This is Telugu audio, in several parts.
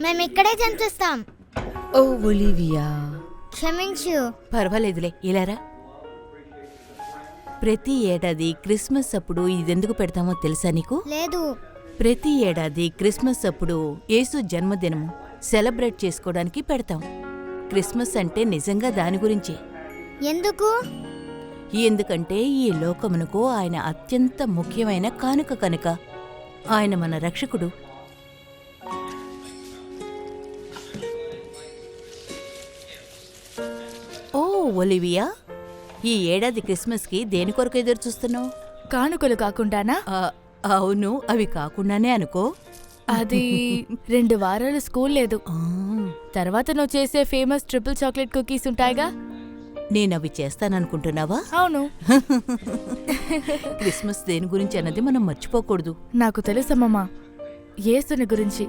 మేము ఇక్కడే చంపిస్తాం ఓ ఒలివియా. క్షమించు. పర్వాలేదులే ఇలారా ప్రతి ఏడాది క్రిస్మస్ అప్పుడు ఇదెందుకు పెడతామో తెలుసా నీకు? లేదు. ప్రతి ఏడాది క్రిస్మస్ అప్పుడు యేసు జన్మదినము సెలబ్రేట్ చేసుకోవడానికి పెడతాం. క్రిస్మస్ అంటే నిజంగా దాని గురించే. ఎందుకు? ఎందుకంటే ఈ లోకమునకు ఆయన అత్యంత ముఖ్యమైన కానుక కనుక. ఆయన మన రక్షకుడు. ఒలివియా? ఈ ఏడాది క్రిస్మస్కి దేని కొరకు ఎదురు చూస్తున్నావు? కానుకలు కాకుండానా? అవును అవి కాకుండానే అనుకో. అది రెండు వారాలు స్కూల్ లేదు. తర్వాత నువ్వు చేసే ఫేమస్ ట్రిపుల్ చాక్లెట్ కుకీస్ ఉంటాయిగా? నేనవి చేస్తాననుకుంటున్నావా? అవును. క్రిస్మస్ దేని గురించి అన్నది మనం మర్చిపోకూడదు. నాకు తెలుసమ్మమ్మా యేసుని గురించి.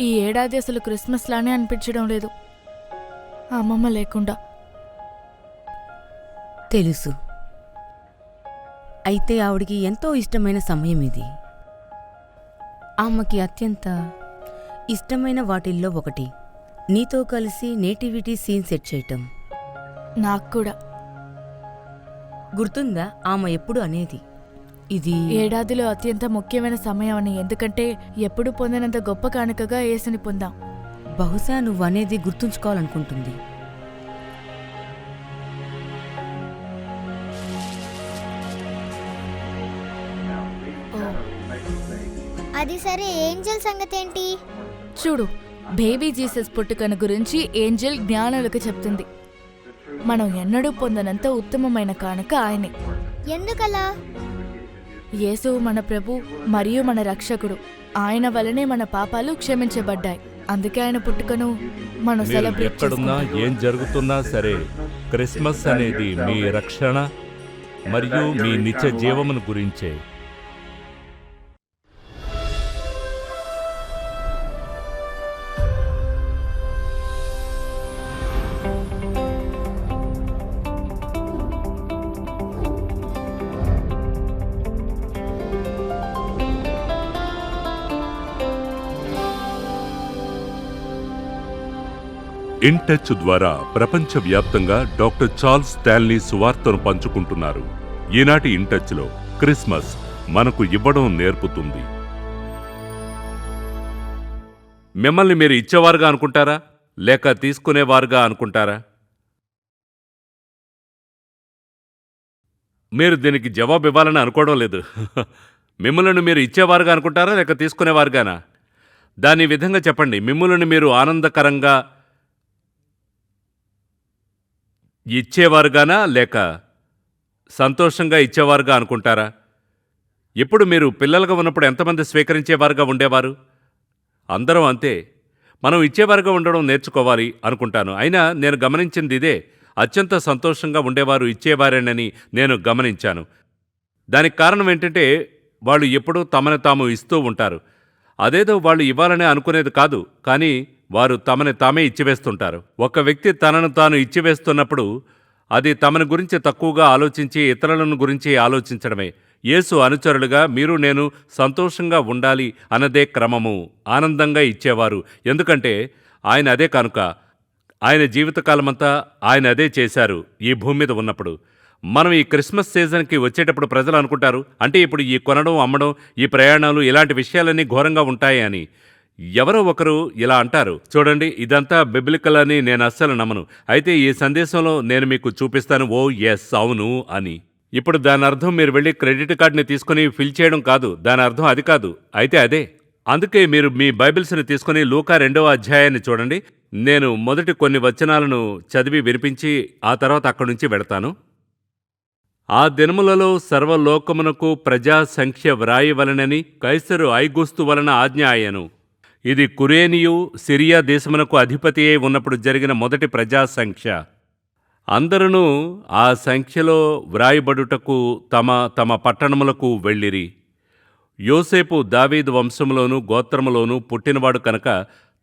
ఈ ఏడాది అసలు క్రిస్మస్ లానే అనిపించడం లేదు. అమ్మమ్మ లేకుండా. తెలుసు. అయితే ఆవిడికి ఎంతో ఇష్టమైన సమయం ఇది. ఆమెకి అత్యంత ఇష్టమైన వాటిల్లో ఒకటి. నీతో కలిసి నేటివిటీ సీన్ సెట్ చేయటం. నాకు కూడా. గుర్తుందా? ఆమె ఎప్పుడు అనేది. ఇది ఏడాదిలో అత్యంత ముఖ్యమైన సమయం అని ఎందుకంటే ఎప్పుడు పొందినంత గొప్ప కానుకగా యేసుని పొందాం. బహుశా నువ్వు అనేది గుర్తుంచుకోవాలనుకుంటుంది అది సరే ఏంజల్ సంగతి ఏంటి చూడు బేబీ జీసస్ పుట్టుకను గురించి ఏంజెల్ జ్ఞానులకు చెప్తుంది. మనం ఎన్నడూ పొందనంత ఉత్తమమైన కానుక ఆయనే. ఎందుకలా? యేసు మన ప్రభు మరియు మన రక్షకుడు. ఆయన వలనే మన పాపాలు క్షమించబడ్డాయి. అందుకే ఆయన పుట్టుకను మనం మీరు సెలబ్రేట్ ఎక్కడున్నా. ఏం జరుగుతున్నా సరే క్రిస్మస్ అనేది మీ రక్షణ మరియు మీ నిత్య జీవమును గురించే. ఇన్టచ్ ద్వారా ప్రపంచవ్యాప్తంగా డాక్టర్ చార్ల్స్ స్టాన్లీ సువార్తను పంచుకుంటున్నారు. ఈనాటి ఇన్టచ్లో క్రిస్మస్ మనకు ఇవ్వడం నేర్పుతుంది. మిమ్మల్ని మీరు ఇచ్చేవారుగా అనుకుంటారా? లేక తీసుకునేవారుగా అనుకుంటారా? మీరు దీనికి జవాబు ఇవ్వాలని అనుకోవడం లేదు. మిమ్మల్ని మీరు ఇచ్చేవారుగా అనుకుంటారా? లేక తీసుకునేవారుగానా? దాని విధంగా చెప్పండి. మిమ్మల్ని మీరు ఆనందకరంగా ఇచ్చేవారుగానా లేక సంతోషంగా ఇచ్చేవారుగా అనుకుంటారా? ఎప్పుడు మీరు పిల్లలుగా ఉన్నప్పుడు ఎంతమంది స్వీకరించేవారుగా ఉండేవారు? అందరం అంతే. మనం ఇచ్చేవారుగా ఉండడం నేర్చుకోవాలి అనుకుంటాను. అయినా నేను గమనించింది ఇదే. అత్యంత సంతోషంగా ఉండేవారు ఇచ్చేవారేనని నేను గమనించాను. దానికి కారణం ఏంటంటే వాళ్ళు ఎప్పుడూ తమను తాము ఇస్తూ ఉంటారు. అదేదో వాళ్ళు ఇవ్వాలని అనుకునేది కాదు. కానీ వారు తమని తామే ఇచ్చివేస్తుంటారు. ఒక వ్యక్తి తనను తాను ఇచ్చివేస్తున్నప్పుడు అది తమని గురించి తక్కువగా ఆలోచించి ఇతరులను గురించి ఆలోచించడమే. యేసు అనుచరులుగా మీరు నేను సంతోషంగా ఉండాలి అన్నదే క్రమము. ఆనందంగా ఇచ్చేవారు. ఎందుకంటే ఆయన అదే కనుక. ఆయన జీవితకాలమంతా ఆయన అదే చేశారు ఈ భూమి మీద ఉన్నప్పుడు. మనం ఈ క్రిస్మస్ సీజన్కి వచ్చేటప్పుడు ప్రజలు అనుకుంటారు అంటే ఇప్పుడు ఈ కొనడం అమ్మడం ఈ ప్రయాణాలు ఇలాంటి విషయాలన్నీ ఘోరంగా ఉంటాయి అని ఎవరో ఒకరు ఇలా అంటారు. చూడండి ఇదంతా బిబ్లికల్ అని నేను అస్సలు నమ్మను. అయితే ఈ సందేశంలో నేను మీకు చూపిస్తాను ఓ ఎస్ అవును అని. ఇప్పుడు దాని అర్థం మీరు వెళ్ళి క్రెడిట్ కార్డుని తీసుకుని ఫిల్ చేయడం కాదు. దాని అర్థం అది కాదు. అయితే అదే. అందుకే మీరు మీ బైబిల్స్ని తీసుకుని లూకా రెండవ అధ్యాయాన్ని చూడండి. నేను మొదటి కొన్ని వచనాలను చదివి వినిపించి ఆ తర్వాత అక్కడి నుంచి వెడతాను. ఆ దినములలో సర్వలోకమునకు ప్రజా సంఖ్య వ్రాయవలనని కైసరు ఐగుస్తు వలన ఆజ్ఞ ఆయను ఇది కురేనియు సిరియా దేశమునకు అధిపతి అయి ఉన్నప్పుడు జరిగిన మొదటి ప్రజా సంఖ్య అందరూ ఆ సంఖ్యలో వ్రాయబడుటకు తమ తమ పట్టణములకు వెళ్ళిరి. యోసేపు దావీదు వంశములోను గోత్రములోను పుట్టినవాడు కనుక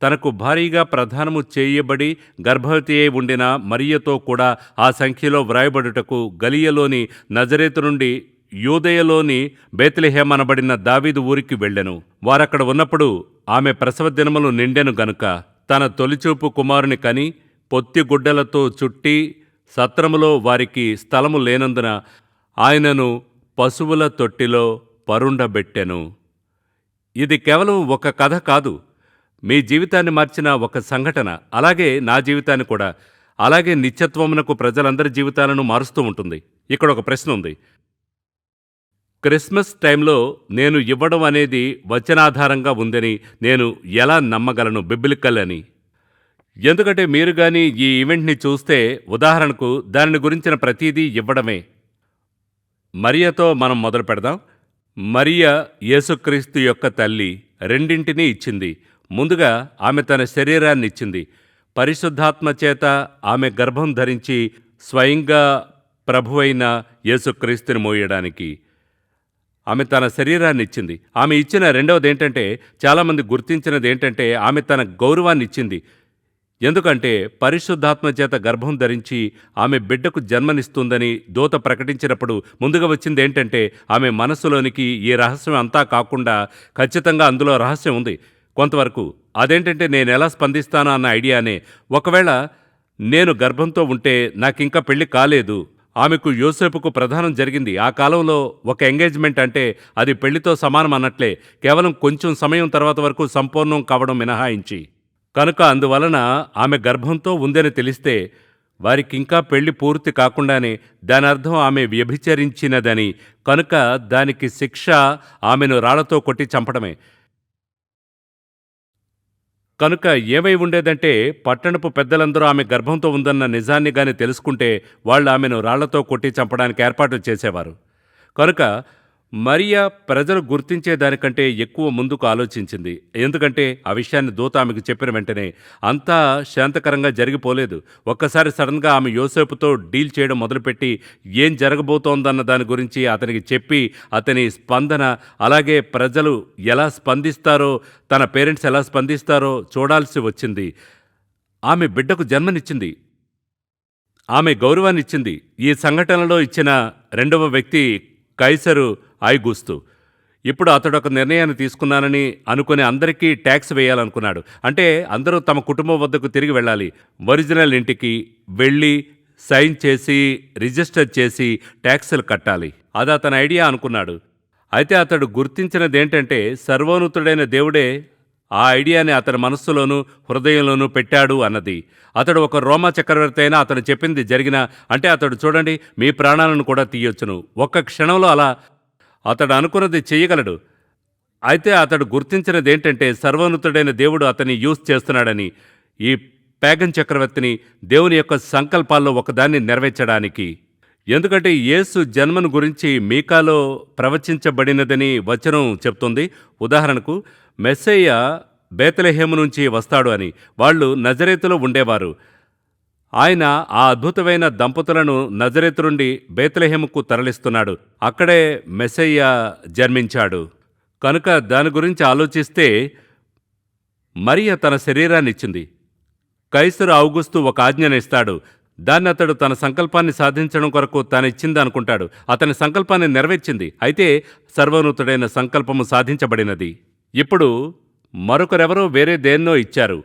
తనకు భారీగా ప్రధానము చేయబడి గర్భవతి అయి ఉండిన మరియతో కూడా ఆ సంఖ్యలో వ్రాయబడుటకు గలియలోని నజరేతు నుండి యూదయలోని బేత్లెహేమ్ అనబడిన దావీదు ఊరికి వెళ్ళెను. వారక్కడ ఉన్నప్పుడు ఆమె ప్రసవ దినములు నిండెను గనుక తన తొలిచూపు కుమారుని కని పొత్తి గుడ్డలతో చుట్టి సత్రములో వారికి స్థలము లేనందున ఆయనను పశువుల తొట్టిలో పరుండబెట్టెను. ఇది కేవలం ఒక కథ కాదు. మీ జీవితాన్ని మార్చిన ఒక సంఘటన అలాగే నా జీవితాన్ని కూడా. అలాగే నిత్యత్వమునకు ప్రజలందరి జీవితాలను మారుస్తూ ఉంటుంది. ఇక్కడ ఒక ప్రశ్న ఉంది. క్రిస్మస్ టైంలో నేను ఇవ్వడం అనేది వచనాధారంగా ఉందని నేను ఎలా నమ్మగలను బిబిలికల్ అని? ఎందుకంటే మీరు కానీ ఈ ఈవెంట్ని చూస్తే ఉదాహరణకు దానిని గురించిన ప్రతీదీ ఇవ్వడమే. మరియతో మనం మొదలు పెడదాం. మరియ యేసుక్రీస్తు యొక్క తల్లి రెండింటినీ ఇచ్చింది. ముందుగా ఆమె తన శరీరాన్ని ఇచ్చింది. పరిశుద్ధాత్మ చేత ఆమె గర్భం ధరించి స్వయంగా ప్రభువైన యేసుక్రీస్తుని మోయడానికి. ఆమె తన శరీరాన్ని ఇచ్చింది ఆమె ఇచ్చిన రెండవది ఏంటంటే చాలామంది గుర్తించినది ఏంటంటే ఆమె తన గౌరవాన్ని ఇచ్చింది ఎందుకంటే పరిశుద్ధాత్మ చేత గర్భం ధరించి ఆమె బిడ్డకు జన్మనిస్తుందని దూత ప్రకటించినప్పుడు ముందుగా వచ్చింది ఏంటంటే ఆమె మనసులోనికి ఈ రహస్యం అంతా కాకుండా ఖచ్చితంగా అందులో రహస్యం ఉంది. కొంతవరకు అదేంటంటే నేను ఎలా స్పందిస్తానా అన్న ఐడియానే. ఒకవేళ నేను గర్భంతో ఉంటే నాకింకా పెళ్ళి కాలేదు. ఆమెకు యోసేపుకు ప్రధానం జరిగింది. ఆ కాలంలో ఒక ఎంగేజ్మెంట్ అంటే అది పెళ్ళితో సమానం అన్నట్లే కేవలం కొంచెం సమయం తర్వాత వరకు సంపూర్ణం కావడం మినహాయించి. కనుక అందువలన ఆమె గర్భంతో ఉందని తెలిస్తే వారికింకా పెళ్ళి పూర్తి కాకుండానే దాని అర్థం ఆమె వ్యభిచరించినదని కనుక దానికి శిక్ష ఆమెను రాళ్ళతో కొట్టి చంపడమే. కనుక ఏమై ఉండేదంటే పట్టణపు పెద్దలందరూ ఆమె గర్భంతో ఉందన్న నిజాన్ని గాని తెలుసుకుంటే వాళ్ళు ఆమెను రాళ్ళతో కొట్టి చంపడానికి ఏర్పాట్లు చేసేవారు. కనుక మరియా ప్రజలు గుర్తించే దానికంటే ఎక్కువ ముందుకు ఆలోచించింది. ఎందుకంటే ఆ విషయాన్ని దూత ఆమెకు చెప్పిన వెంటనే అంతా శాంతకరంగా జరిగిపోలేదు. ఒక్కసారి సడన్గా ఆమె యోసేపుతో డీల్ చేయడం మొదలుపెట్టి ఏం జరగబోతోందన్న దాని గురించి అతనికి చెప్పి అతని స్పందన అలాగే ప్రజలు ఎలా స్పందిస్తారో తన పేరెంట్స్ ఎలా స్పందిస్తారో చూడాల్సి వచ్చింది. ఆమె బిడ్డకు జన్మనిచ్చింది. ఆమె గౌరవాన్నిచ్చింది. ఈ సంఘటనలో ఇచ్చిన రెండవ వ్యక్తి కైసరు ఐగుస్తు. ఇప్పుడు అతడు ఒక నిర్ణయాన్ని తీసుకున్నానని అనుకుని అందరికీ ట్యాక్స్ వేయాలనుకున్నాడు. అంటే అందరూ తమ కుటుంబం వద్దకు తిరిగి వెళ్ళాలి. ఒరిజినల్ ఇంటికి వెళ్ళి సైన్ చేసి రిజిస్టర్ చేసి ట్యాక్సులు కట్టాలి. అది అతని ఐడియా అనుకున్నాడు. అయితే అతడు గుర్తించినదేంటంటే సర్వోన్నతుడైన దేవుడే ఆ ఐడియాని అతని మనస్సులోనూ హృదయంలోనూ పెట్టాడు అన్నది. అతడు ఒక రోమా చక్రవర్తి అయినా అతను చెప్పింది జరిగిన అంటే అతడు చూడండి మీ ప్రాణాలను కూడా తీయొచ్చును. ఒక్క క్షణంలో అలా అతడు అనుకున్నది చేయగలడు. అయితే అతడు గుర్తించినది ఏంటంటే సర్వోన్నతుడైన దేవుడు అతన్ని యూజ్ చేస్తున్నాడని ఈ ప్యాగన్ చక్రవర్తిని దేవుని యొక్క సంకల్పాల్లో ఒకదాన్ని నెరవేర్చడానికి. ఎందుకంటే యేసు జన్మను గురించి మీకాలో ప్రవచించబడినదని వచనం చెప్తుంది. ఉదాహరణకు మెస్సయ్య బేతలహేము నుంచి వస్తాడు అని. వాళ్ళు నజరేతులో ఉండేవారు. ఆయన ఆ అద్భుతమైన దంపతులను నజరెతురుండి నుండి తరలిస్తున్నాడు. అక్కడే మెస్సయ్య జన్మించాడు. కనుక దాని గురించి ఆలోచిస్తే మరియ తన శరీరాన్ని ఇచ్చింది కైసరు ఔగుస్తు ఒక ఆజ్ఞనిస్తాడు. దాన్ని అతడు తన సంకల్పాన్ని సాధించడం కొరకు తాను ఇచ్చింది అనుకుంటాడు అతని సంకల్పాన్ని నెరవేర్చింది. అయితే సర్వనూతుడైన సంకల్పము సాధించబడినది. ఇప్పుడు మరొకరెవరో వేరే దేన్నో ఇచ్చారు.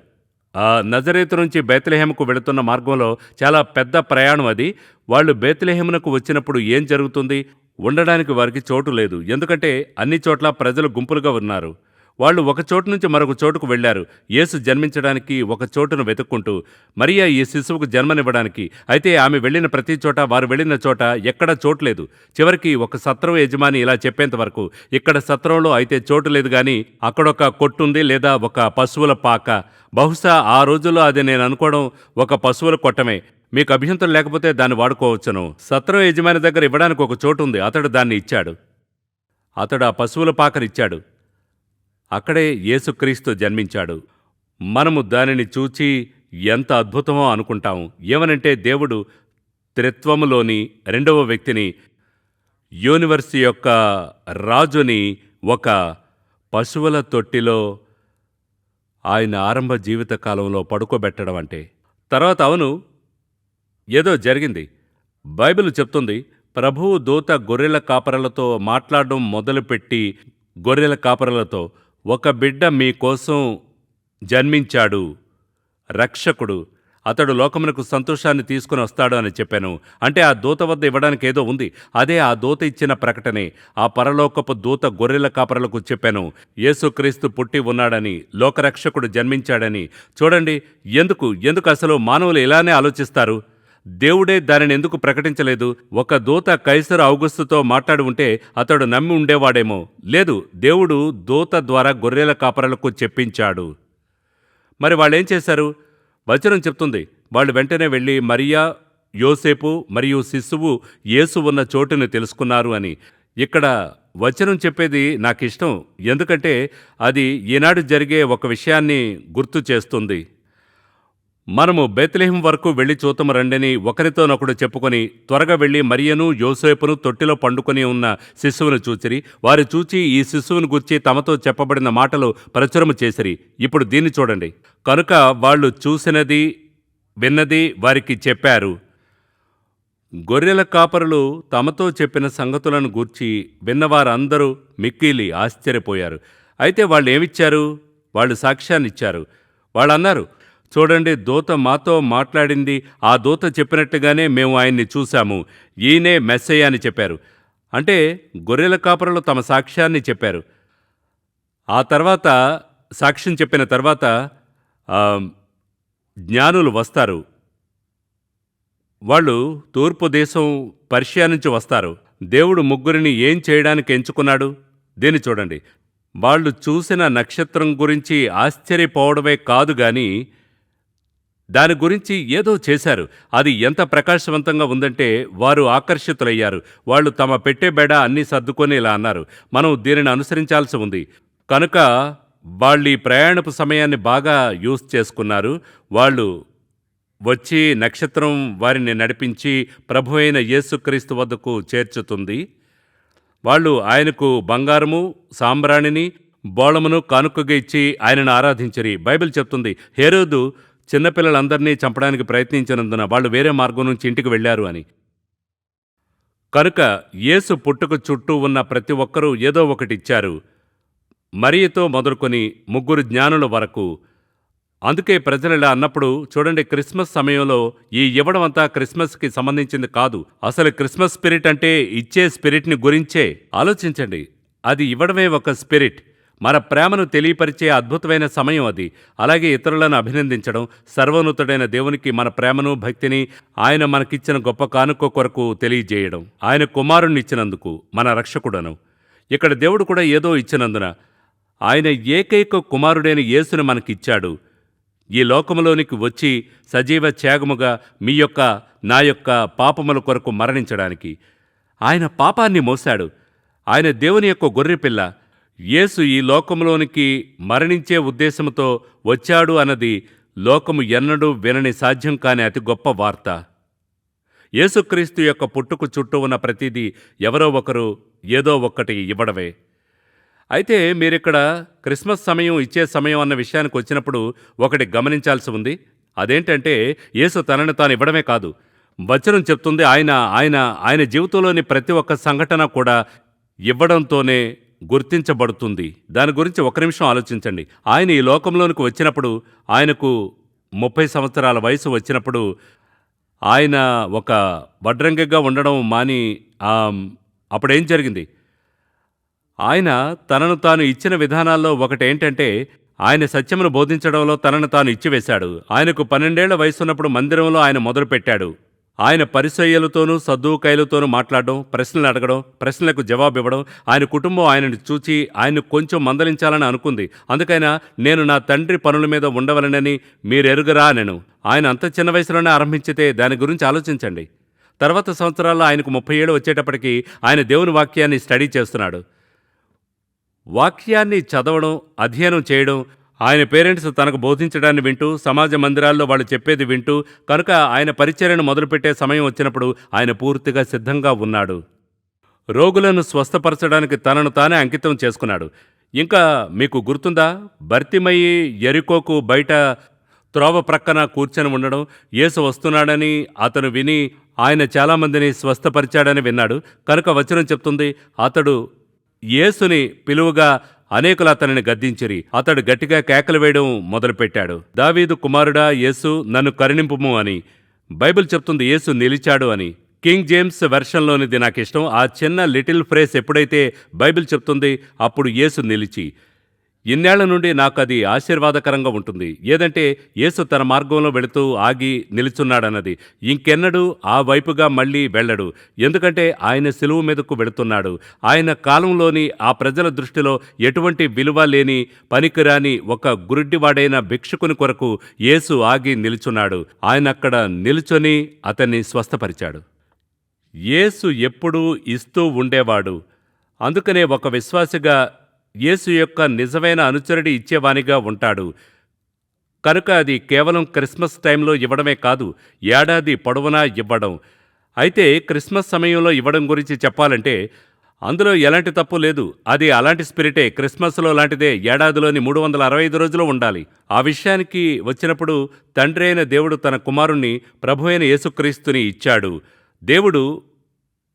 నజరేతు నుంచి బేత్లెహేముకు వెళుతున్న మార్గంలో చాలా పెద్ద ప్రయాణం అది. వాళ్ళు బేత్లెహేమునకు వచ్చినప్పుడు ఏం జరుగుతుంది? ఉండడానికి వారికి చోటు లేదు. ఎందుకంటే అన్ని చోట్ల ప్రజలు గుంపులుగా ఉన్నారు. వాళ్ళు ఒక చోటు నుంచి మరొక చోటుకు వెళ్ళారు యేసు జన్మించడానికి ఒక చోటును వెతుక్కుంటూ మరియా ఈ శిశువుకు జన్మనివ్వడానికి. అయితే ఆమె వెళ్ళిన ప్రతి చోట వారు వెళ్ళిన చోట ఎక్కడా చోటు లేదు. చివరికి ఒక సత్రం యజమాని ఇలా చెప్పేంత వరకు ఇక్కడ సత్రంలో అయితే చోటు లేదు కానీ అక్కడొక కొట్టుంది లేదా ఒక పశువుల పాక. బహుశా ఆ రోజుల్లో అది నేను అనుకోవడం ఒక పశువుల కొట్టమే. మీకు అభ్యంతరం లేకపోతే దాన్ని వాడుకోవచ్చును. సత్రం యజమాని దగ్గర ఇవ్వడానికి ఒక చోటు ఉంది. అతడు దాన్ని ఇచ్చాడు. అతడు ఆ పశువుల పాకనిచ్చాడు అక్కడే యేసుక్రీస్తు జన్మించాడు. మనము దానిని చూచి ఎంత అద్భుతమో అనుకుంటాము. ఏమనంటే దేవుడు త్రిత్వములోని రెండవ వ్యక్తిని యూనివర్స్ యొక్క రాజుని ఒక పశువుల తొట్టిలో ఆయన ఆరంభ జీవిత కాలంలో పడుకోబెట్టడం అంటే. తర్వాత అవును ఏదో జరిగింది. బైబిల్ చెప్తుంది ప్రభువు దూత గొర్రెల కాపరలతో మాట్లాడడం మొదలుపెట్టి గొర్రెల కాపరలతో ఒక బిడ్డ మీకోసం జన్మించాడు. రక్షకుడు. అతడు లోకమునకు సంతోషాన్ని తీసుకుని వస్తాడు అని చెప్పాను. అంటే ఆ దూత వద్ద ఇవ్వడానికి ఏదో ఉంది. అదే ఆ దూత ఇచ్చిన ప్రకటనే. ఆ పరలోకపు దూత గొర్రెల కాపరలకు చెప్పాను. యేసుక్రీస్తు పుట్టి ఉన్నాడని లోకరక్షకుడు జన్మించాడని. చూడండి ఎందుకు? ఎందుకు అసలు మానవులు ఇలానే ఆలోచిస్తారు? దేవుడే దానిని ఎందుకు ప్రకటించలేదు? ఒక దూత కైసరు ఔగుస్తుతో మాట్లాడి ఉంటే అతడు నమ్మి ఉండేవాడేమో. లేదు దేవుడు దూత ద్వారా గొర్రెల కాపరలకు చెప్పించాడు. మరి వాళ్ళేం చేశారు? వచనం చెప్తుంది. వాళ్ళు వెంటనే వెళ్ళి మరియా యోసేపు మరియు శిశువు యేసు ఉన్న చోటుని తెలుసుకున్నారు అని. ఇక్కడ వచనం చెప్పేది నాకు ఇష్టం ఎందుకంటే అది ఈనాడు జరిగే ఒక విషయాన్ని గుర్తు చేస్తుంది. మనము బెత్లెహం వరకు వెళ్ళి చూతము రండని ఒకరితోనొకడు చెప్పుకొని త్వరగా వెళ్ళి మరియను యోసేపును తొట్టిలో పండుకొని ఉన్న శిశువును చూచిరి. వారు చూచి ఈ శిశువును గుర్చి తమతో చెప్పబడిన మాటలు ప్రచురము చేసిరి. ఇప్పుడు దీన్ని చూడండి. కనుక వాళ్ళు చూసినది విన్నది వారికి చెప్పారు. గొర్రెల కాపరులు తమతో చెప్పిన సంగతులను గూర్చి విన్నవారందరూ మిక్కిలి ఆశ్చర్యపోయారు. అయితే వాళ్ళు ఏమిచ్చారు? వాళ్ళు సాక్ష్యాన్నిచ్చారు. వాళ్ళన్నారు చూడండి దూత మాతో మాట్లాడింది. ఆ దూత చెప్పినట్టుగానే మేము ఆయన్ని చూశాము. ఈయనే మెస్సయ్య అని చెప్పారు. అంటే గొర్రెల కాపరులు తమ సాక్ష్యాన్ని చెప్పారు. ఆ తర్వాత సాక్ష్యం చెప్పిన తర్వాత జ్ఞానులు వస్తారు. వాళ్ళు తూర్పు దేశం పర్షియా నుంచి వస్తారు. దేవుడు ముగ్గురిని ఏం చేయడానికి ఎంచుకున్నాడు? దీన్ని చూడండి. వాళ్ళు చూసిన నక్షత్రం గురించి ఆశ్చర్యపోవడమే కాదు కానీ దాని గురించి ఏదో చేశారు. అది ఎంత ప్రకాశవంతంగా ఉందంటే వారు ఆకర్షితులయ్యారు. వాళ్ళు తమ పెట్టే బెడ అన్నీ సర్దుకొని ఇలా అన్నారు. మనం దీనిని అనుసరించాల్సి ఉంది. కనుక వాళ్ళు ఈ ప్రయాణపు సమయాన్ని బాగా యూస్ చేసుకున్నారు. వాళ్ళు వచ్చి నక్షత్రం వారిని నడిపించి ప్రభు అయిన యేసుక్రీస్తు వద్దకు చేర్చుతుంది. వాళ్ళు ఆయనకు బంగారము సాంబ్రాణిని బోళమును కానుకగా ఇచ్చి ఆయనను ఆరాధించరి. బైబిల్ చెప్తుంది హేరోదు చిన్నపిల్లలందరినీ చంపడానికి ప్రయత్నించినందున వాళ్ళు వేరే మార్గం నుంచి ఇంటికి వెళ్ళారు అని. కనుక యేసు పుట్టుక చుట్టూ ఉన్న ప్రతి ఒక్కరూ ఏదో ఒకటి ఇచ్చారు. మరియతో మొదలుకొని ముగ్గురు జ్ఞానుల వరకు. అందుకే ప్రజలు ఇలా అన్నప్పుడు చూడండి క్రిస్మస్ సమయంలో ఈ ఇవ్వడం అంతా క్రిస్మస్కి సంబంధించింది కాదు. అసలు క్రిస్మస్ స్పిరిట్ అంటే ఇచ్చే స్పిరిట్ని గురించే. ఆలోచించండి. అది ఇవ్వడమే ఒక స్పిరిట్. మన ప్రేమను తెలియపరిచే అద్భుతమైన సమయం అది. అలాగే ఇతరులను అభినందించడం సర్వోన్నతుడైన దేవునికి మన ప్రేమను భక్తిని ఆయన మనకిచ్చిన గొప్ప కానుక కొరకు తెలియజేయడం ఆయన కుమారుణ్ణి ఇచ్చినందుకు మన రక్షకుడను. ఇక్కడ దేవుడు కూడా ఏదో ఇచ్చినందున ఆయన ఏకైక కుమారుడైన యేసును మనకిచ్చాడు. ఈ లోకములోనికి వచ్చి సజీవ త్యాగముగా మీ యొక్క నా యొక్క పాపముల కొరకు మరణించడానికి. ఆయన పాపాన్ని మోశాడు. ఆయన దేవుని యొక్క గొర్రెపిల్ల. యేసు ఈ లోకములోనికి మరణించే ఉద్దేశంతో వచ్చాడు అన్నది లోకము ఎన్నడూ వినని సాధ్యం కాని అతి గొప్ప వార్త. యేసుక్రీస్తు యొక్క పుట్టుకు చుట్టూ ఉన్న ప్రతిదీ ఎవరో ఒకరు ఏదో ఒక్కటి ఇవ్వడమే. అయితే మీరిక్కడ క్రిస్మస్ సమయం ఇచ్చే సమయం అన్న విషయానికి వచ్చినప్పుడు ఒకటి గమనించాల్సి ఉంది. అదేంటంటే యేసు తనని తాను ఇవ్వడమే కాదు. వచనం చెప్తుంది ఆయన ఆయన ఆయన జీవితంలోని ప్రతి ఒక్క సంఘటన కూడా ఇవ్వడంతోనే గుర్తించబడుతుంది. దాని గురించి ఒక నిమిషం ఆలోచించండి. ఆయన ఈ లోకంలోనికి వచ్చినప్పుడు ఆయనకు ముప్పై సంవత్సరాల వయసు వచ్చినప్పుడు ఆయన ఒక వడ్రంగిగా ఉండడం మాని అప్పుడేం జరిగింది? ఆయన తనను తాను ఇచ్చిన విధానాల్లో ఒకటేంటంటే ఆయన సత్యమును బోధించడంలో తనను తాను ఇచ్చివేశాడు. ఆయనకు పన్నెండేళ్ళ వయసున్నప్పుడు మందిరంలో ఆయన మొదలుపెట్టాడు. ఆయన పరిసయ్యలతోనూ సద్దుకాయలతోనూ మాట్లాడడం ప్రశ్నలు అడగడం ప్రశ్నలకు జవాబు ఇవ్వడం ఆయన కుటుంబం ఆయనను చూచి ఆయన కొంచెం మందలించాలని అనుకుంది. అందుకైనా నేను నా తండ్రి పనుల మీద ఉండవలనని మీరెరుగరా నేను. ఆయన అంత చిన్న వయసులోనే ఆరంభించితే దాని గురించి ఆలోచించండి. తర్వాత సంవత్సరాల్లో ఆయనకు ముప్పై ఏళ్ళు వచ్చేటప్పటికి ఆయన దేవుని వాక్యాన్ని స్టడీ చేస్తున్నాడు. వాక్యాన్ని చదవడం అధ్యయనం చేయడం ఆయన పేరెంట్స్ తనకు బోధించడాన్ని వింటూ సమాజ మందిరాల్లో వాళ్ళు చెప్పేది వింటూ కనుక ఆయన పరిచర్యను మొదలుపెట్టే సమయం వచ్చినప్పుడు ఆయన పూర్తిగా సిద్ధంగా ఉన్నాడు. రోగులను స్వస్థపరచడానికి తనను తానే అంకితం చేసుకున్నాడు. ఇంకా మీకు గుర్తుందా? భర్తిమయ్యి ఎరికోకు బయట త్రోవ ప్రక్కన కూర్చొని ఉండడం యేసు వస్తున్నాడని అతను విని ఆయన చాలామందిని స్వస్థపరిచాడని విన్నాడు. కనుక వచనం చెప్తుంది అతడు యేసుని పిలువగా అనేకులు అతనిని గద్దించిరి. అతడు గట్టిగా కేకలు వేయడం మొదలుపెట్టాడు. దావీదు కుమారుడా యేసు నన్ను కరుణింపుము అని. బైబిల్ చెప్తుంది యేసు నిలిచాడు అని. కింగ్ జేమ్స్ వెర్షన్లోనిది నాకు ఇష్టం ఆ చిన్న లిటిల్ ఫ్రేస్ ఎప్పుడైతే బైబిల్ చెప్తుంది అప్పుడు యేసు నిలిచి. ఇన్నేళ్ళ నుండి నాకు అది ఆశీర్వాదకరంగా ఉంటుంది. ఏదంటే యేసు తన మార్గంలో వెళుతూ ఆగి నిలుచున్నాడన్నది. ఇంకెన్నడూ ఆ వైపుగా మళ్ళీ వెళ్ళడు. ఎందుకంటే ఆయన సిలువు మీదకు వెళుతున్నాడు. ఆయన కాలంలోని ఆ ప్రజల దృష్టిలో ఎటువంటి విలువ లేని పనికిరాని ఒక గురుడ్డివాడైన భిక్షుకుని కొరకు యేసు ఆగి నిలుచున్నాడు. ఆయన అక్కడ నిలుచొని అతన్ని స్వస్థపరిచాడు. యేసు ఎప్పుడూ ఇస్తూ ఉండేవాడు. అందుకనే ఒక విశ్వాసిగా యేసు యొక్క నిజమైన అనుచరుడి ఇచ్చేవానిగా ఉంటాడు. కనుక అది కేవలం క్రిస్మస్ టైంలో ఇవ్వడమే కాదు ఏడాది పొడవునా ఇవ్వడం. అయితే క్రిస్మస్ సమయంలో ఇవ్వడం గురించి చెప్పాలంటే అందులో ఎలాంటి తప్పు లేదు. అది అలాంటి స్పిరిటే క్రిస్మస్లో లాంటిదే ఏడాదిలోని మూడు వందల అరవై ఐదు రోజులు ఉండాలి. ఆ విషయానికి వచ్చినప్పుడు తండ్రి అయిన దేవుడు తన కుమారుణ్ణి ప్రభు అయిన యేసుక్రీస్తుని ఇచ్చాడు. దేవుడు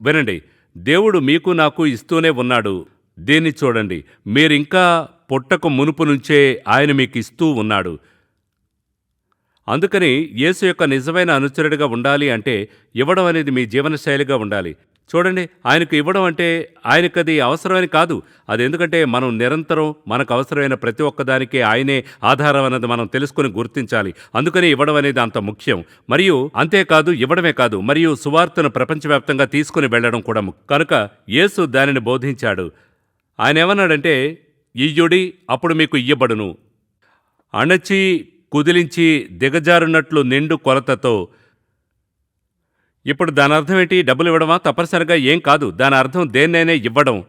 వినండి దేవుడు మీకు నాకు ఇస్తూనే ఉన్నాడు. దీన్ని చూడండి. మీరింకా పుట్టకు మునుపు నుంచే ఆయన మీకు ఇస్తూ ఉన్నాడు. అందుకని యేసు యొక్క నిజమైన అనుచరుడిగా ఉండాలి అంటే ఇవ్వడం అనేది మీ జీవనశైలిగా ఉండాలి. చూడండి ఆయనకు ఇవ్వడం అంటే ఆయనకది అవసరమని కాదు. అది ఎందుకంటే మనం నిరంతరం మనకు అవసరమైన ప్రతి ఒక్కదానికి ఆయనే ఆధారం అన్నది మనం తెలుసుకుని గుర్తించాలి. అందుకని ఇవ్వడం అనేది అంత ముఖ్యం. మరియు అంతేకాదు ఇవ్వడమే కాదు. మరియు సువార్తను ప్రపంచవ్యాప్తంగా తీసుకుని వెళ్ళడం కూడా కనుక యేసు దానిని బోధించాడు. ఆయన ఏమన్నాడంటే ఇయ్యుడి అప్పుడు మీకు ఇయ్యబడును. అణచి కుదిలించి దిగజారున్నట్లు నిండు కొలతతో ఇప్పుడు దాని అర్థం ఏంటి? డబ్బులు ఇవ్వడమా? తప్పనిసరిగా ఏం కాదు. దాని అర్థం దేన్నైనా ఇవ్వడం.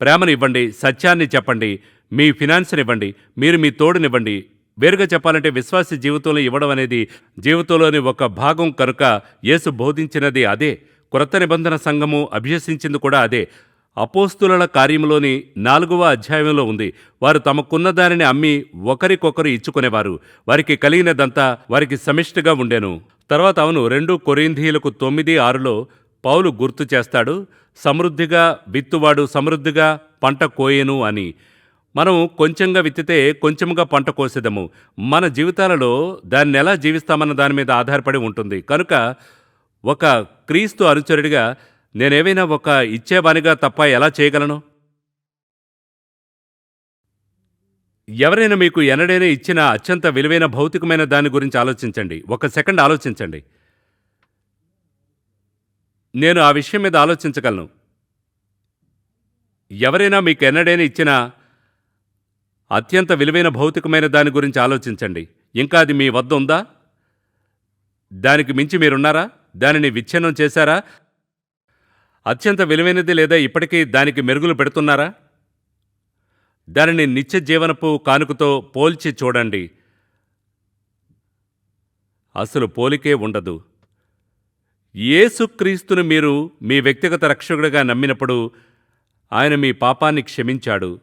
ప్రేమను ఇవ్వండి సత్యాన్ని చెప్పండి మీ ఫినాన్స్ని ఇవ్వండి మీరు మీ తోడునివ్వండి. వేరుగా చెప్పాలంటే విశ్వాస జీవితంలో ఇవ్వడం అనేది జీవితంలోని ఒక భాగం కనుక యేసు బోధించినది అదే. క్రొత్త నిబంధన సంఘము అభ్యసించింది కూడా అదే. అపోస్తుల కార్యంలోని నాలుగవ అధ్యాయంలో ఉంది. వారు తమకున్న దానిని అమ్మి ఒకరికొకరు ఇచ్చుకునేవారు. వారికి కలిగినదంతా వారికి సమిష్టిగా ఉండెను. తర్వాత అవును రెండు కొరింథీయులకు తొమ్మిది ఆరులో పౌలు గుర్తు చేస్తాడు సమృద్ధిగా విత్తువాడు సమృద్ధిగా పంట కోయెను అని. మనం కొంచెంగా విత్తితే కొంచెంగా పంట కోసేదము. మన జీవితాలలో దాన్ని ఎలా జీవిస్తామన్న దాని మీద ఆధారపడి ఉంటుంది. కనుక ఒక క్రీస్తు అనుచరుడిగా నేనేవైనా ఒక ఇచ్చేవానిగా తప్ప ఎలా చేయగలను? ఎవరైనా మీకు ఎన్నడైనా ఇచ్చిన అత్యంత విలువైన భౌతికమైన దాని గురించి ఆలోచించండి. ఒక సెకండ్ ఆలోచించండి. నేను ఆ విషయం మీద ఆలోచించగలను. ఎవరైనా మీకు ఎన్నడైనా ఇచ్చిన అత్యంత విలువైన భౌతికమైన దాని గురించి ఆలోచించండి. ఇంకా అది మీ వద్ద ఉందా? దానికి మించి మీరున్నారా? దానిని విచ్ఛిన్నం చేశారా? అత్యంత విలువైనది లేదా ఇప్పటికీ దానికి మెరుగులు పెడుతున్నారా? దానిని నిత్య జీవనపు కానుకతో పోల్చి చూడండి. అసలు పోలికే ఉండదు. ఏసుక్రీస్తును మీరు మీ వ్యక్తిగత రక్షకుడిగా నమ్మినప్పుడు ఆయన మీ పాపాన్ని క్షమించాడు.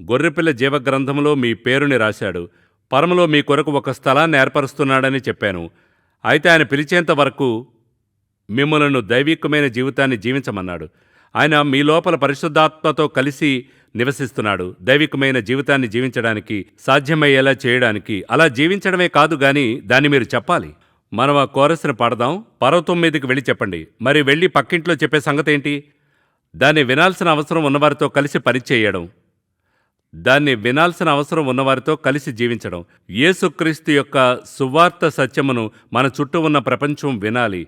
గొర్రెపిల్ల జీవగ్రంథంలో మీ పేరుని రాశాడు. పరమలో మీ కొరకు ఒక స్థలాన్ని ఏర్పరుస్తున్నాడని చెప్పాను. అయితే ఆయన పిలిచేంత వరకు మిమ్మలను దైవికమైన జీవితాన్ని జీవించమన్నాడు. ఆయన మీ లోపల పరిశుద్ధాత్మతో కలిసి నివసిస్తున్నాడు. దైవికమైన జీవితాన్ని జీవించడానికి సాధ్యమయ్యేలా చేయడానికి. అలా జీవించడమే కాదు గాని దాన్ని మీరు చెప్పాలి. మనం ఆ కోరస్ని పాడదాం. పర్వతం మీదకి వెళ్ళి చెప్పండి. మరి వెళ్ళి పక్కింట్లో చెప్పే సంగతి ఏంటి దాన్ని వినాల్సిన అవసరం ఉన్నవారితో కలిసి పనిచేయడం దాన్ని వినాల్సిన అవసరం ఉన్నవారితో కలిసి జీవించడం. యేసుక్రీస్తు యొక్క సువార్త సత్యమును మన చుట్టూ ఉన్న ప్రపంచం వినాలి.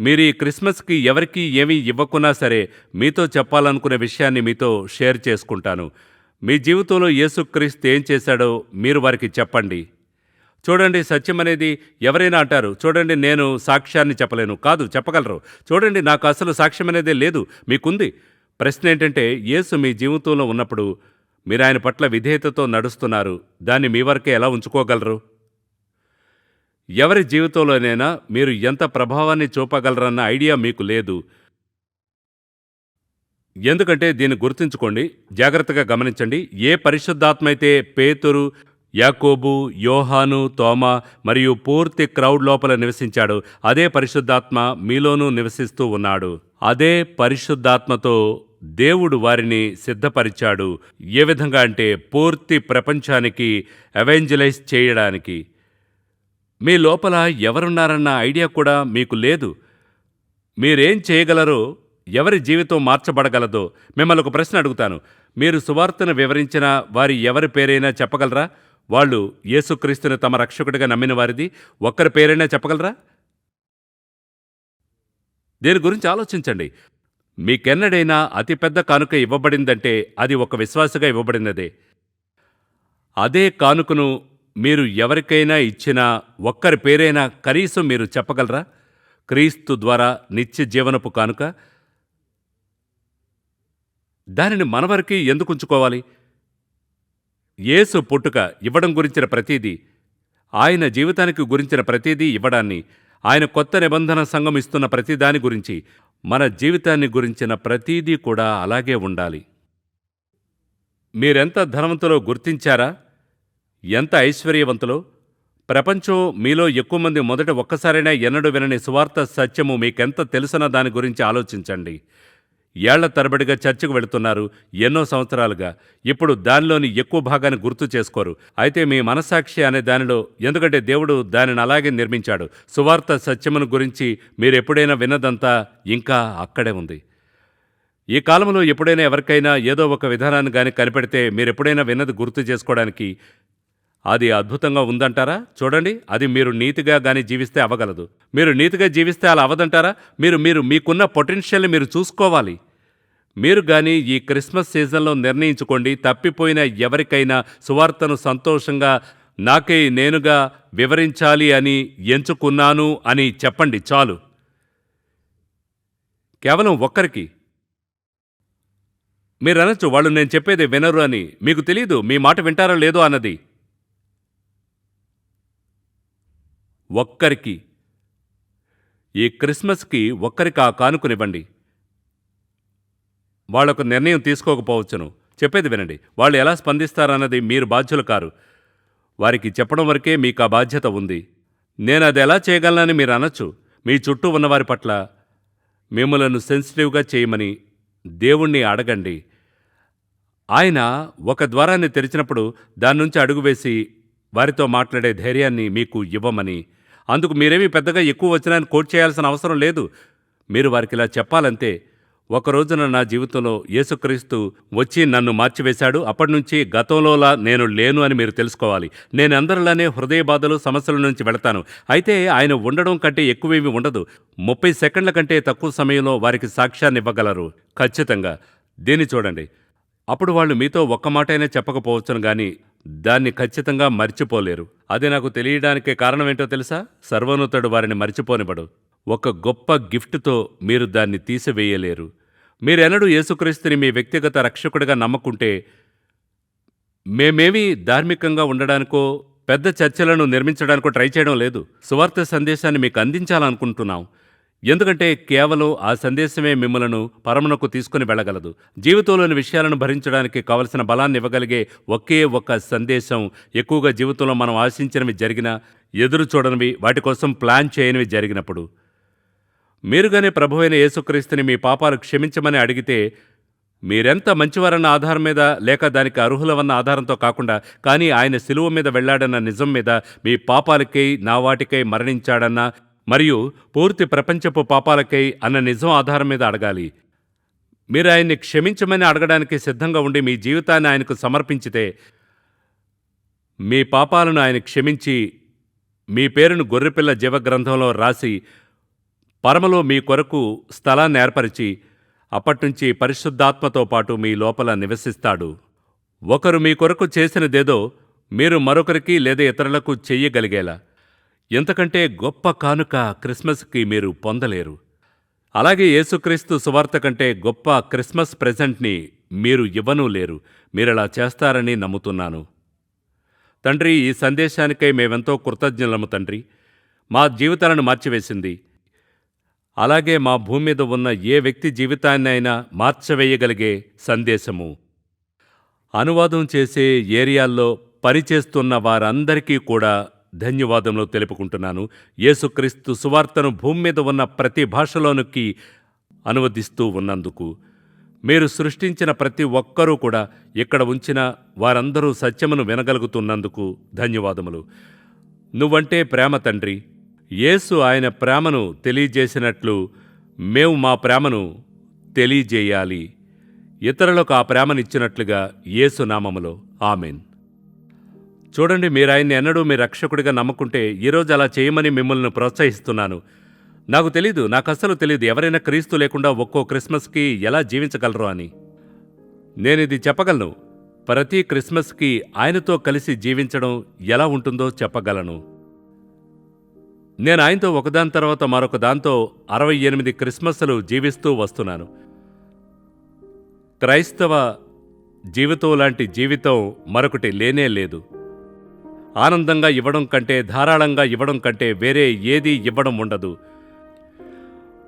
మీరు ఈ క్రిస్మస్కి ఎవరికి ఏమీ ఇవ్వకున్నా సరే మీతో చెప్పాలనుకునే విషయాన్ని మీతో షేర్ చేసుకుంటాను. మీ జీవితంలో యేసుక్రీస్తు ఏం చేశాడో మీరు వారికి చెప్పండి. చూడండి సత్యం అనేది ఎవరైనా అంటారు చూడండి నేను సాక్ష్యాన్ని చెప్పలేను. కాదు చెప్పగలరు. చూడండి నాకు అసలు సాక్ష్యం అనేది లేదు మీకుంది. ప్రశ్న ఏంటంటే యేసు మీ జీవితంలో ఉన్నప్పుడు మీరు ఆయన పట్ల విధేయతతో నడుస్తున్నారు దాన్ని మీ వరకే ఎలా ఉంచుకోగలరు? ఎవరి జీవితంలోనైనా మీరు ఎంత ప్రభావాన్ని చూపగలరన్న ఐడియా మీకు లేదు. ఎందుకంటే దీన్ని గుర్తుంచుకోండి జాగ్రత్తగా గమనించండి. ఏ పరిశుద్ధాత్మ అయితే పేతురు యాకోబు యోహాను తోమ మరియు పూర్తి క్రౌడ్ లోపల నివసించాడు అదే పరిశుద్ధాత్మ మీలోనూ నివసిస్తూ ఉన్నాడు. అదే పరిశుద్ధాత్మతో దేవుడు వారిని సిద్ధపరిచాడు. ఏ విధంగా అంటే పూర్తి ప్రపంచానికి అవెంజలైజ్ చేయడానికి. మీ లోపల ఎవరున్నారన్న ఐడియా కూడా మీకు లేదు. మీరేం చేయగలరో ఎవరి జీవితం మార్చబడగలదో మిమ్మల్ని ఒక ప్రశ్న అడుగుతాను. మీరు సువార్తను వివరించిన వారి ఎవరి పేరైనా చెప్పగలరా? వాళ్ళు యేసుక్రీస్తుని తమ రక్షకుడిగా నమ్మిన వారిది. ఒక్కరి పేరైనా చెప్పగలరా? దీని గురించి ఆలోచించండి. మీకెన్నడైనా అతిపెద్ద కానుక ఇవ్వబడిందంటే అది ఒక విశ్వాసగా ఇవ్వబడినదే. అదే కానుకను మీరు ఎవరికైనా ఇచ్చిన ఒక్కరి పేరైనా కనీసం మీరు చెప్పగలరా? క్రీస్తు ద్వారా నిత్య జీవనపు కానుక? దానిని మనవరికి ఎందుకు ఉంచుకోవాలి? యేసు పుట్టుక ఇవ్వడం గురించిన ప్రతీదీ ఆయన జీవితానికి గురించిన ప్రతీదీ ఇవ్వడాన్ని ఆయన కొత్త నిబంధన సంఘం ఇస్తున్న ప్రతిదాని గురించి మన జీవితాన్ని గురించిన ప్రతీదీ కూడా అలాగే ఉండాలి. మీరెంత ధనవంతులో గుర్తించారా? ఎంత ఐశ్వర్యవంతులో! ప్రపంచం మీలో ఎక్కువ మంది మొదట ఒక్కసారైనా ఎన్నడూ వినని సువార్త సత్యము మీకెంత తెలుసన్న దాని గురించి ఆలోచించండి. ఏళ్ళ తరబడిగా చర్చకు వెళుతున్నారు ఎన్నో సంవత్సరాలుగా. ఇప్పుడు దానిలోని ఎక్కువ భాగాన్ని గుర్తు చేసుకోరు. అయితే మీ మనస్సాక్షి అనే దానిలో ఎందుకంటే దేవుడు దానిని అలాగే నిర్మించాడు. సువార్త సత్యమును గురించి మీరు ఎప్పుడైనా విన్నదంతా ఇంకా అక్కడే ఉంది. ఈ కాలంలో ఎప్పుడైనా ఎవరికైనా ఏదో ఒక విధానాన్ని కానీ కనిపెడితే మీరు ఎప్పుడైనా విన్నది గుర్తు చేసుకోవడానికి అది అద్భుతంగా ఉందంటారా? చూడండి అది మీరు నీతిగా కానీ జీవిస్తే అవ్వగలదు. మీరు నీతిగా జీవిస్తే అలా అవ్వదంటారా? మీరు మీరు మీకున్న పొటెన్షియల్ని మీరు చూసుకోవాలి. మీరు కానీ ఈ క్రిస్మస్ సీజన్లో నిర్ణయించుకోండి తప్పిపోయిన ఎవరికైనా సువార్తను సంతోషంగా నాకే నేనుగా వివరించాలి అని ఎంచుకున్నాను అని చెప్పండి చాలు. కేవలం ఒక్కరికి. మీరు అనొచ్చు వాళ్ళు నేను చెప్పేది వినరు అని. మీకు తెలీదు మీ మాట వింటారో లేదో అన్నది. ఒక్కరికి ఈ క్రిస్మస్కి ఒక్కరికి ఆ కానుకనివ్వండి. వాళ్ళొక నిర్ణయం తీసుకోకపోవచ్చును. చెప్పేది వినండి. వాళ్ళు ఎలా స్పందిస్తారన్నది మీరు బాధ్యులు కారు. వారికి చెప్పడం వరకే మీకు ఆ బాధ్యత ఉంది. నేను అది ఎలా చేయగలనని మీరు అనొచ్చు. మీ చుట్టూ ఉన్నవారి పట్ల మిమ్మలను సెన్సిటివ్గా చేయమని దేవుణ్ణి అడగండి. ఆయన ఒక ద్వారాన్ని తెరిచినప్పుడు దాని నుంచి అడుగు వేసి వారితో మాట్లాడే ధైర్యాన్ని మీకు ఇవ్వమని అందుకు మీరేమీ పెద్దగా ఎక్కువ వచనాన్ని కోట్ చేయాల్సిన అవసరం లేదు. మీరు వారికి ఇలా చెప్పాలంతే ఒక రోజున నా జీవితంలో యేసుక్రీస్తు వచ్చి నన్ను మార్చివేశాడు. అప్పటి నుంచి గతంలోలా నేను లేను అని మీరు తెలుసుకోవాలి. నేను అందరిలానే హృదయ బాధలు సమస్యల నుంచి వెళతాను. అయితే ఆయన ఉండడం కంటే ఎక్కువేమీ ఉండదు. ముప్పై సెకండ్ల కంటే తక్కువ సమయంలో వారికి సాక్ష్యాన్ని ఇవ్వగలరు. ఖచ్చితంగా. దీన్ని చూడండి. అప్పుడు వాళ్ళు మీతో ఒక్క మాటైనా చెప్పకపోవచ్చును కానీ దాన్ని ఖచ్చితంగా మర్చిపోలేరు. అది నాకు తెలియడానికే కారణమేంటో తెలుసా? సర్వోన్నతుడు వారిని మర్చిపోనివ్వడు. ఒక గొప్ప గిఫ్ట్తో మీరు దాన్ని తీసివేయలేరు. మీరెన్నడూ యేసుక్రీస్తుని మీ వ్యక్తిగత రక్షకుడిగా నమ్మకుంటే మేమేమీ ధార్మికంగా ఉండడానికో పెద్ద చర్చలను నిర్మించడానికో ట్రై చేయడం లేదు. సువార్త సందేశాన్ని మీకు అందించాలనుకుంటున్నాం. ఎందుకంటే కేవలం ఆ సందేశమే మిమ్మలను పరమునకు తీసుకుని వెళ్ళగలదు. జీవితంలోని విషయాలను భరించడానికి కావలసిన బలాన్ని ఇవ్వగలిగే ఒకే ఒక్క సందేశం ఎక్కువగా జీవితంలో మనం ఆశించినవి జరిగినా ఎదురు చూడనివి వాటి కోసం ప్లాన్ చేయనివి జరిగినప్పుడు. మీరుగానే ప్రభువైన యేసుక్రీస్తుని మీ పాపాలు క్షమించమని అడిగితే మీరెంత మంచివారన్న ఆధారం మీద లేక దానికి అర్హులవన్న ఆధారంతో కాకుండా కానీ ఆయన శిలువ మీద వెళ్ళాడన్న నిజం మీద మీ పాపాలకై నా వాటికై మరణించాడన్న మరియు పూర్తి ప్రపంచపు పాపాలకై అన్న నిజం ఆధారం మీద అడగాలి. మీరు ఆయన్ని క్షమించమని అడగడానికి సిద్ధంగా ఉండి మీ జీవితాన్ని ఆయనకు సమర్పించితే మీ పాపాలను ఆయన క్షమించి మీ పేరును గొర్రెపిల్ల జీవగ్రంథంలో రాసి పరమలో మీ కొరకు స్థలాన్ని ఏర్పరిచి అప్పట్నుంచి పరిశుద్ధాత్మతో పాటు మీ లోపల నివసిస్తాడు. ఒకరు మీ కొరకు చేసినదేదో మీరు మరొకరికి లేదా ఇతరులకు చెయ్యగలిగేలా. ఎంతకంటే గొప్ప కానుక క్రిస్మస్కి మీరు పొందలేరు. అలాగే యేసుక్రీస్తు సువార్త కంటే గొప్ప క్రిస్మస్ ప్రెజెంట్ని మీరు ఇవ్వనూ లేరు. మీరలా చేస్తారని నమ్ముతున్నాను. తండ్రి ఈ సందేశానికై మేమెంతో కృతజ్ఞులము తండ్రి. మా జీవితాలను మార్చివేసింది. అలాగే మా భూమి మీద ఉన్న ఏ వ్యక్తి జీవితాన్నైనా మార్చవేయగలిగే సందేశము. అనువాదం చేసే ఏరియాల్లో పనిచేస్తున్న వారందరికీ కూడా ధన్యవాదములు తెలుపుకుంటున్నాను. యేసుక్రీస్తు సువార్తను భూమి మీద ఉన్న ప్రతి భాషలోనికి అనువదిస్తూ ఉన్నందుకు మీరు సృష్టించిన ప్రతి ఒక్కరూ కూడా ఇక్కడ ఉంచిన వారందరూ సత్యమును వినగలుగుతున్నందుకు ధన్యవాదములు. నువ్వంటే ప్రేమ తండ్రి. యేసు ఆయన ప్రేమను తెలియజేసినట్లు మేము మా ప్రేమను తెలియజేయాలి. ఇతరులకు ఆ ప్రేమనిచ్చినట్లుగా యేసు నామములో. ఆమెన్. చూడండి మీరు ఆయన్ని ఎన్నడూ మీ రక్షకుడిగా నమ్ముకుంటే ఈరోజు అలా చేయమని మిమ్మల్ని ప్రోత్సహిస్తున్నాను. నాకు తెలీదు నాకు అస్సలు తెలీదు ఎవరైనా క్రీస్తు లేకుండా ఒక్కో క్రిస్మస్కి ఎలా జీవించగలరు అని. నేను ఇది చెప్పగలను ప్రతి క్రిస్మస్కి ఆయనతో కలిసి జీవించడం ఎలా ఉంటుందో చెప్పగలను. నేను ఆయనతో ఒకదాని తర్వాత మరొక దాంతో అరవై ఎనిమిది క్రిస్మస్లు జీవిస్తూ వస్తున్నాను. క్రైస్తవ జీవితం లాంటి జీవితం మరొకటి లేనే లేదు. ఆనందంగా ఇవ్వడం కంటే ధారాళంగా ఇవ్వడం కంటే వేరే ఏది ఇవ్వడం ఉండదు.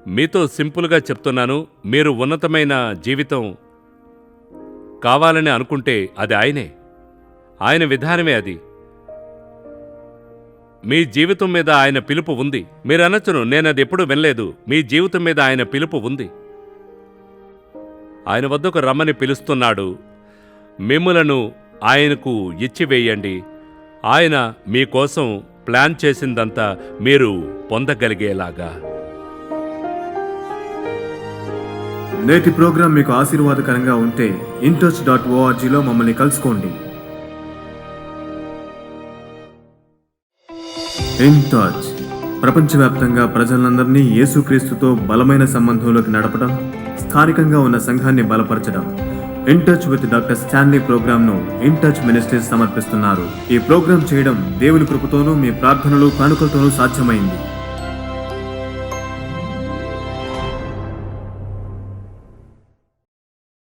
మీతో సింపుల్గా చెప్తున్నాను మీరు ఉన్నతమైన జీవితం కావాలని అనుకుంటే అది ఆయనే. ఆయన విధానమే అది. మీ జీవితం మీద ఆయన పిలుపు ఉంది. మీరు అనొచ్చును నేను అది ఎప్పుడు వినలేదు. మీ జీవితం మీద ఆయన పిలుపు ఉంది. ఆయన వద్దకు రమ్మని పిలుస్తున్నాడు. మిమ్మలను ఆయనకు ఇచ్చివేయండి. ఆయన మీకోసం ప్లాన్ చేసిందంతా మీరు పొందగలిగేలాగా. నేటి ప్రోగ్రాం మీకు ఆశీర్వాదకరంగా ఉంటే ఇంటచ్ డాట్ ఓఆర్జీలో మమ్మల్ని కలుసుకోండి. ఇన్ టచ్ ప్రపంచవ్యాప్తంగా ప్రజలందరినీ యేసుక్రీస్తుతో బలమైన సంబంధంలోకి నడపడం స్థానికంగా ఉన్న సంఘాన్ని బలపరచడం in touch with doctor Stanley ప్రోగ్రామ్ను ఇన్ టచ్ మినిస్ట్రీస్ సమర్పిస్తున్నారు. ఈ ప్రోగ్రాం చేయడం దేవుని కృపతోనూ మీ ప్రార్థనలు కానుకలతోనూ సాధ్యమైంది.